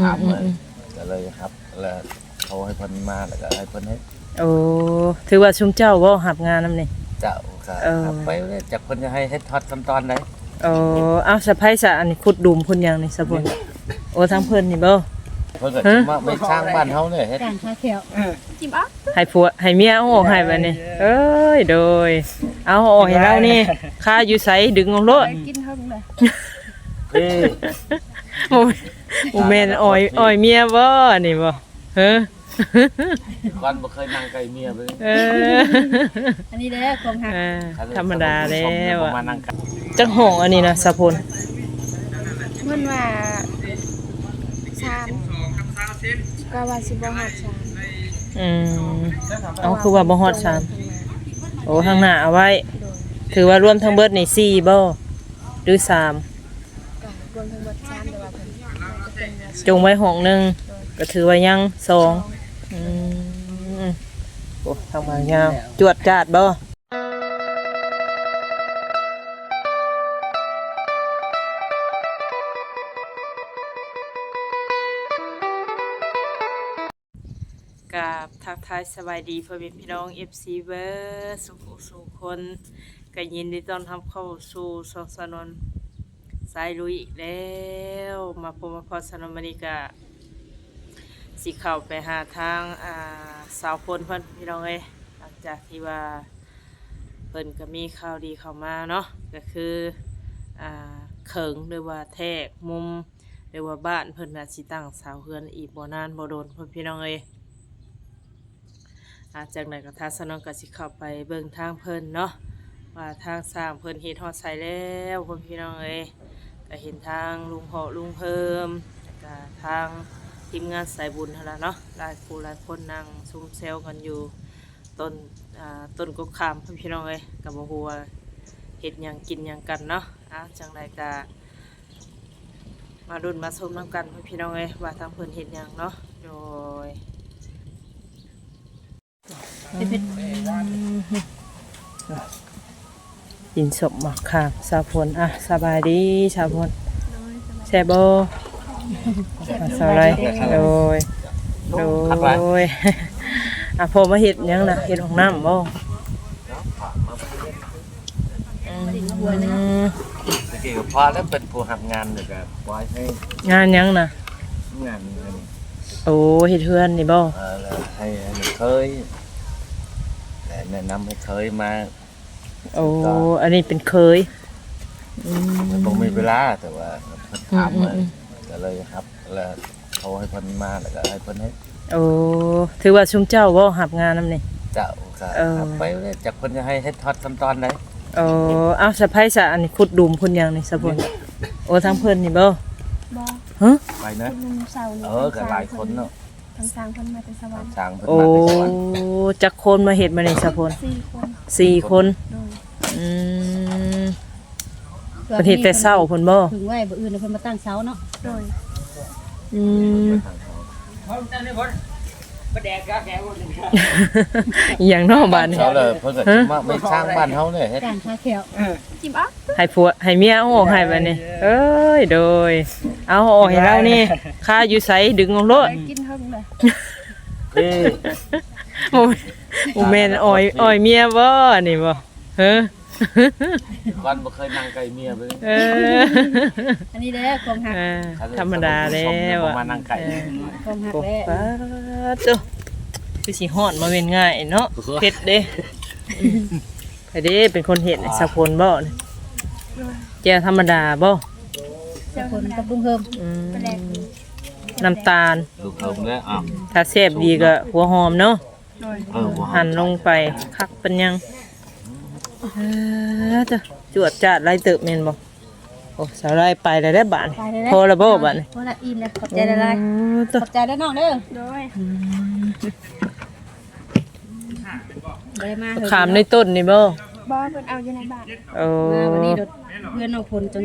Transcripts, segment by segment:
ถามอืมเลยอืมก็เลยครับแล้วเขาให้เพิ่นมาแล้วก็ให้เพิ่นให้โอ้ถือว่าชุมเจ้าบ่หับงานนำนี่เจ้าก็เออครับไปเลยจากเพิ่นจะให้เฮ็ดทอดขั้นตอนใดโอ้เอาสะไพซะอันนี้ขุดดุมพุ่นยังนี่สะพุ่นโอ้ทางเพิ่นนี่บ่เพิ่นก็ฮะสิมาไม่สร้างบ้านเฮาเนี่ยเฮ็ดการคาเขียวจิ้มอะให้ผัวให้เมียเอาออกให้บัดนี้เอ้ยโดย เอาออกให้เรานี่ค่าอยู่ไสดึงลงโลดไปกินเท่าเลยเอ้ย อูแมนอ้อยอ้อยเมียบ่นี่บ่เฮ้อก่อนบ่เคยนั่งไกลเมียเลยเอออันนี้แด้ความหักธรรมดาแล้วอ่งจังหงอันนี้นะสะพลเพิ่นว่าสามก็ว่าสิบ่ฮอดชามอืมเอาคือว่าบ่ฮอดชามโอ้ข้างหน้าเอาไว้ ถือว่ารวมทั้งเบิดนี่4บ่หรือ3ก็รวมทั้งเบิด3 จงไว้ห้องหนึ่งก็ถือว่ายังสองอืมโอ้ทางมายาวจวดจาดบ่กับทักทายสบายดีพ่อแม่พี่น้อง FC เบอร์สุขสุขคนก็ยินดีต้อนรับเข้าสู่สองสนน สายลุยอีกแล้ว มาพบมาพอสนมนิกาสิเข้าไปหาทางอ่าสาวพลเพิ่นพี่น้องเอ้ยหลังจากที่ว่าเพิ่นก็มีข่าวดีเข้ามาเนาะก็คืออ่าเขิงหรือว่าแทกมุมหรือว่าบ้านเพิ่นน่ะสิตั้งสาวเฮือนอีกบ่นานบ่โดนเพิ่นพี่น้องเอ้ยอาจากนั้นก็ทัศนองก็สิเข้าไปเบิ่งทางเพิ่นเนาะว่าทางสร้างเพิ่นเฮ็ดฮอดใส่แล้วพ่อพี่น้องเอ้ย ก็เห็นทางลุงเหาะลุงเพิ่มแล้วก็ทางทีมงานสายบุญหั่นล่ะเนาะหลายผู้หลายคนนั่งซุ่มแซวกันอยู่ต้นอ่าต้นกกขามพี่น้องเอ้ยก็บ่ฮู้ว่าเฮ็ดยังกินยังกันเนาะอะจังไดก็มาดุนมาชมนํกันพี่น้องเอ้ยว่าทางเพิ่นเฮ็ดยังเนาะโดย กินสมหมักค่ะสาวพลอะสบายดีสาวพลแซ่บบ่อะสาวไรโดยโดยอะพอมาเห็ดหยังนะเห็ดของน้ำบ่อืมตะกี้ก็พอแล้วเป็นผู้รับงานเดี๋ยวก็ปล่อยให้งานหยังนะงานอันนี้โอ้เห็ดเฮือนนี่บ่เออแล้วให้อันนี้เคยแต่แนะนำให้เคยมา โอ้อันนี้เป็นเคยอืม มันบ่มีเวลาแต่ว่าเพิ่นถามอืมเลยอืม ก็เลยครับ แล้วเขาให้เพิ่นมาแล้วก็ให้เพิ่นให้โอ้ถือว่าชุมเจ้าบ่หับงานนำนี่ เจ้าก็เออครับไปเลยจากเพิ่นจะให้เฮ็ดทอดขั้นตอนใดโอ้เอาสะไพซะอันนี้ขุดดุมพุ่นยังนี่สะพลโอ้ทางเพิ่นนี่บ่บ่ฮะ ไปนะคุณลุงเสานี่เออก็หลายคนเนาะทางสร้างเพิ่นมาแต่สวรรค์ช้างเพิ่นโอ้มาแต่สวรรค์จักคนมาเห็ดมาในสะพลสี่คนสี่คนโดย อืมประเทศแต่เศร้าคนบ่ถึงไว้บ่อื่นเพิ่นมาตั้งเสาเนาะโดยอืมอหย่างนอกบ้านนี่ เช้าเลยเพิ่นก็สิมาไม่สร้างบ้านเฮาเนี่ยเฮ็ดการคาเขียวจิ้มอะให้ผัวให้เมียเอาออกให้บัดนี้เอ้ยโดย เอาออกให้เรานี่ค่าอยู่ไสดึงลงโลดไปกินเท่าเลยเอ้ยโอ้ยโอ้แม่นอ้อยอ้อยเมียบ่นี่บ่เฮ้อ ก่อนบ่เคยนั่งไกลเมียเลยเอออันนี้เด้อความหักเออธรรมดาแล้วบ่อะมานั่งไกลเออ ความหักโอ้แล้วป้าดเจ้าคือสิฮอดมาเป็นง่ายเนาะเฮ็ดเด้อืมไปเด้เป็นคนเฮ็ดสักคนบ่เนี่ยโดยแจ่วธรรมดาบ่เจ้าคนคนกับบุ้งเฮิมอืมแปลกน้ำตาล ลูกเฮิมแล้วอ้าวถ้าแซ่บดีก็หัวหอมเนาะโดยเออบ่หั่นลงไปคักเป็นยัง เออจ้ะจวดจาดไล่เติบแม่นบ่โอ้สาวไล่ไปแล้วได้อบาดไปเลยพอแล้วบ่บาดนี่พอละอิ่มเลยขอบใจละลายโอ้จ้ะขอบใจเด้อน้องเด้อโดยบ่ได้มาเถอะขามในต้นนี่บ่บ่เพิ่นเอาอยู่ในบ้านโอ้มาวันนี้รถเพื่อนน้องพลจน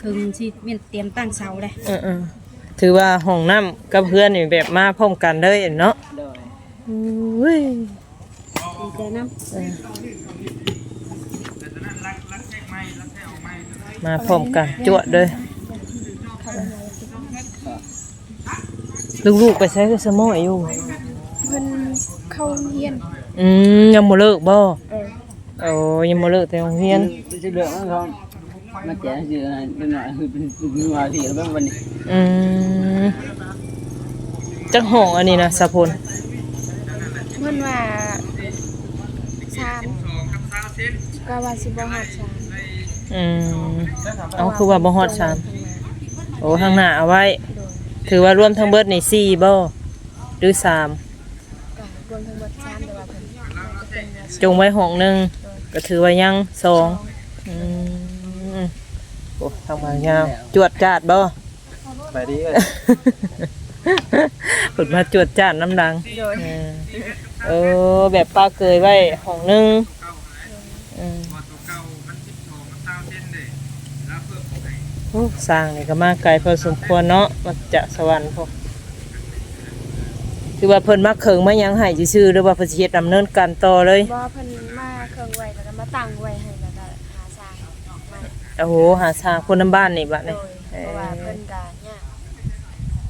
ครึ่งสิเมียนเตรียมตั้งเสาเลยเออๆถือว่าห้องน้ำกับเพื่อนนี่แบบมาพร้อมกันเลยเนาะอุ้ยดีใจนํ มาพร้อมกันจวดเลยเลูกๆไปใช้คือสมอยอยู่เพิ่นเข้าโรงเรียนอืมยังบ่เลิกบ่เออโอ้ยังบ่เลิกแต่โรงเรียนจะเดือดมั้งครับมาแจกสิเป็นหน่อยคือเป็นเป็นว่าที่แล้ววันนี้อืมจักห้องอันนี้นะสะพลเพิ่นว่าสาม ก็ว่าสิบ่ฮอดสามอืมเอาคือว่าบ่ฮอดสามโอ้ข้างหน้าเอาไว้โดยถือว่ารวมทั้งเบิดนี่สี่บ่หรือสามก็รวมทั้งหมดสามแต่ว่าเพิ่นน่าจะเป็นว่าจงไว้ห้องหนึงก็ถือว่ายังสองอืมโอ้ทำมายาวจวดจาดบ่ ไปดีเอ้ยผุดมาจวดจาดน้ำดัง โดยเออเออ แบบป้าเกยไว้ห้องหนึง อืมโอ้สร้างนี่ก็มาไกลพอสมควรเนาะมาจากสวรรค์พวกคือว่าเพิ่นมาเคิงมายังให้ซื่อๆหรือว่าเพิ่นสิเฮ็ดดำเนินการต่อเลย บ่เพิ่นมาเครื่องไว้แล้วก็มาตั้งไว้ให้แล้วก็หาสร้างมาโอ้โหหาสร้างคนน้ำบ้านนี่บัดโดนี้ยเอเพอราะว่าเพิ่นก็ยาก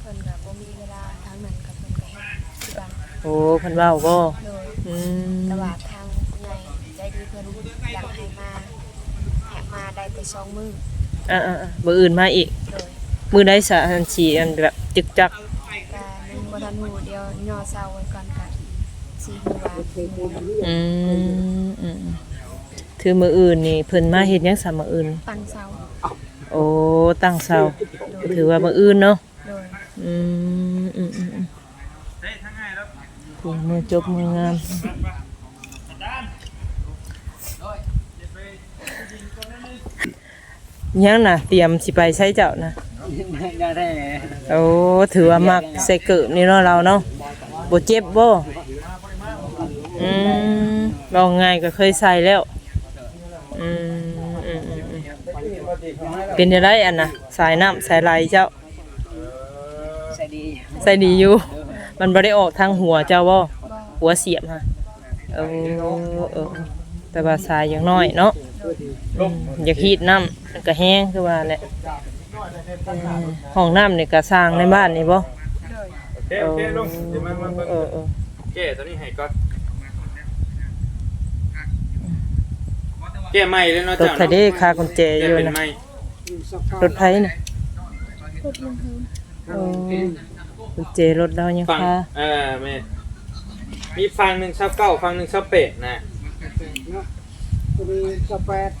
เพิ่นก็บ่มีเวลาทางนั้นก็เพิ่นก็เฮ็ดที่บ้านโอ้เพิ่นเว้าบ่โดย อืมแต่ว่าทางผู้ใหญ่ใจดีเพิ่นอยากให้มาให้ มาได้แต่สองมื้ออ่าๆๆบ่อื่นมาอีก โดยมื้อใดสะอันสิอันแบบจึกจักก็นึงบ่ทันฮู้เดียวย่อเซาไว้ก่อนก็สิฮู้ว่าอืมอืมถือมื้ออื่นนี่เพิ่นมาเฮ็ดหยังซะมื้ออื่น ตั้งเซาโอ้ตั้งเสาถือว่ามื้ออื่นเนาะ โดยอืมอืมอืมอืมถึงมือจบมืองาม ยังน่ะ เตรียมสิไปใช้เจ้านะได้ได้โอ้ถือว่ามักใส่เกิบนี่เนาะเราเนาะบ่เจ็บบ่อืมลองง่ายก็เคยใส่แล้วอืมอืมอืมอืมเป็นจังไดอันน่ะ สายน้ำสายไหลเจ้าใส่ดีใส่ดีอยู่ มันบ่ได้ออกทางหัวเจ้าบ่บ่หัวเสียบฮะเออเออ แต่ว่าสายอย่างน้อยเนาะอืมอยากฮีดน้ำมันก็แห้งคือว่าแหละอืมห้องน้ำนี่ก็สร้างในบ้านนี่บ่โดยโอเคโอเคลุงเดี๋ยวมันมันมันเออเออแก้ตัวนี้ให้ก่อนแก้ใหม่เลยเนาะรถเจ้าไถเด้คากุญแจอแก้ยู่เป็นนะใหม่รถไถน่ะพูดยังหือโอ้กุญแจรถเรายังฟังคาเออแม่มีฟังหนึ่งชอบเก้าฟังหนึ่งชอบเป็ดนะ ตัวนี้สแปด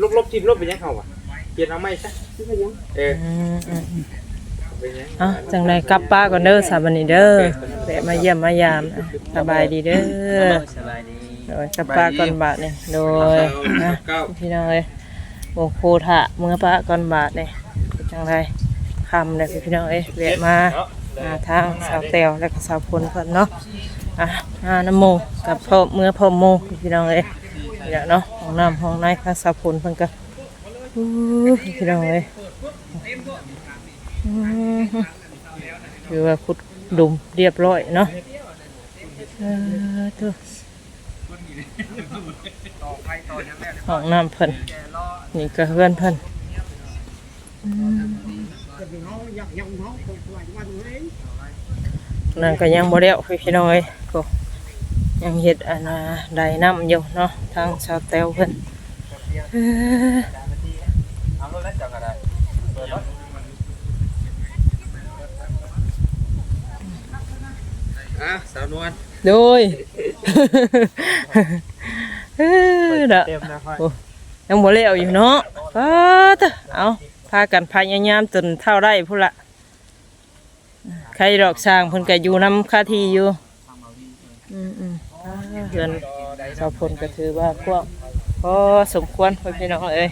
ลบลบทิมลบเป็นยังเขาวะเปลี่ยนเอาไหมซะที่เป็นยังเอออืมอืมอืมเป็นยังเอะจังไดกลับป้าก่อนเด้อสาบันนี้เด้อแวะมาเยี่ยมมายามอะสบายดีเด้อสบายดีโดยกลับป้าก่อนบาทนี่โดยนะพี่น้องเอ้ยโมโคทะเมื่อป้าก่อนบาทนี่จังไรคำเลยพี่น้องเอ้ยแวะมา เนาะ หาทางสาวแตวและก็สาวพลเพิ่นเนาะอะหาน้ำโมกับพ่อเมื่อพ่อโมพี่น้องเอ้ยนี่แหละเนาะห้องน้ำห้องในค่ะสาวพลเพิ่นก็อู้พี่น้องเอ้ยอืมคือว่าขุดดุมเรียบร้อยเนาะเออตัวห้องน้ำเพิ่นนี่ก็เพื่อนเพิ่นอืม นั่นก็ยังบ่ได้เอาไปพี่น้อยก็ยังเฮ็ดอันน่ะไดน้ำอยู่เนาะทางชาวแต้วเพิ่นเอ้อเอารถแล้วเจ้าก็ได้เปิดรถอะสาวนวลโดยเอ้อดะเต็มนะค่อยโอ้ยังบ่แล้วอยู่เนาะป้าตะเอา พากันพยายามจนเท่าได้พุ่นละใครดอกสร้างเพิ่นก็อยู่นํค่าทีอยู่อืมอืมเฮือนชาวพลก็ถือว่ากว้างพอสมควรพ่อพี่น้องเอ้ย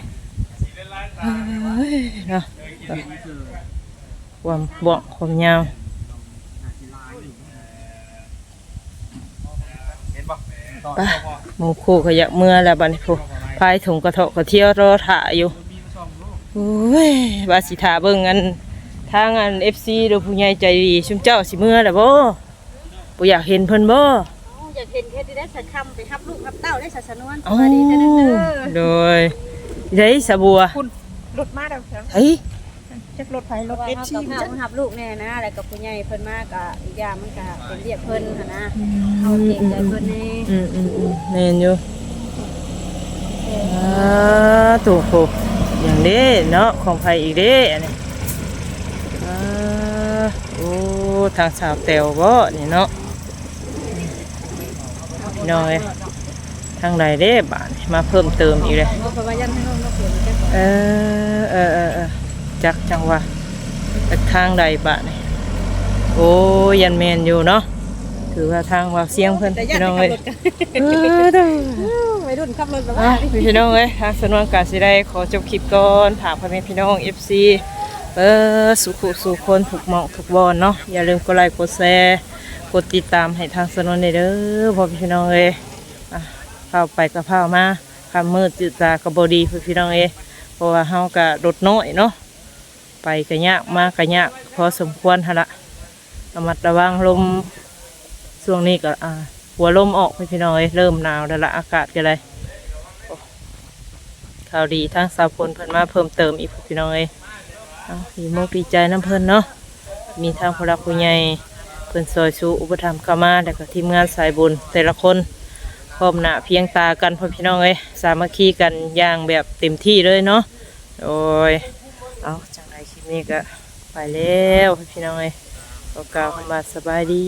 เนาะความบ่วงความยาวเห็นป่ะไปหมูคู่ขยะเมื่อแล้วบัดนี้พูพายถุงกระเทาะกระเที่ยวรอถ่าอยู่ อ้ยบาสิถาเบิ่งอันทางอัน FC หรือผู้ใหญ่ใจดีชุมเจ้าสิเมื่อแล้วบ่บ่อยากเห็นเพิ่นบ่อยากเห็นแค่ที่ได้สักคำไปรับลูกรับเต้าได้สัสนวนสอ๋อวัสดีเด้อเด้อโดยได้สะบัวรถมาแล้วครับเฮ้ยจักรถไฟรถเอฟซีเฮาหับลูกแน่นะแล้วก็ผู้ใหญ่เพิ่นมาก็อีกอย่างมันก็เป็นเรียกเพิ่นหั่นนะเฮาเก่งใจเพิ่นแน่อืมอืมอืมแม่นอยู่อ่าถูกโห อย่างนี้เนาะของไผอีกเด้อันนี้โอ้ทางสาวแตวบ่นี่เนาะน้อยทางใดเด้บาดนี้มาเพิ่มเติมอีกเลยเอ่อเออเออเออจักจังว่าจากทางใดบาดนี่โอ้ยันแมนอยู่เนาะ ถือว่าทางว่าเสียงเพิ่นแต่ยัพี่นน้องให้เอ้ยขับรถกันเออเด้อวัยรุ่นขับรถแบบอะว่าพี่น้องเอ้ยทางสนวนกาสิได้ขอจบคลิปก่อนถามพ่อแม่พี่น้อง FC เออสุขุสุคนถูกเหมาะถูกบอลเนาะอย่าลืมกดไลค์กดแชร์กดติดตามให้ทางสนวนได้เด้อพ่อพี่น้องเอ้ยอะเข้าไปกับเข้ามาคำมืดจืดตากระบดีพี่น้องเอ้ยเพราะว่าเฮากะรถน้อยเนาะไปกะยากมากกะยากพอสมควรฮะละระมัดระวังลม ช่วงนี้ก็อ่าหัวลมออกพี่น้องเอ้ยเริ่มหนาวแล้วละอากาศก็เลยข่าวดีทางสาวพลเพิ่นมาเพิ่มเติมอีกพี่น้องเอ้ยเอาดีโมกดีใจน้ำเพิ่นเนาะมีทางผู้รักผู้ใหญ่เพิ่นซอยชูอุปถัมภ์เข้ามาแล้วก็ทีมงานสายบุญแต่ละคนพร้อมหน้าเพียงตากันพ่อพี่น้องเอ้ยสามัคคีกันอย่างแบบเต็มที่เลยเนาะโอ้ยเอาจังไรคลิปนี้ก็ไปแล้วพี่น้องเอ้ยก็กล่าวคำว่าสบายดี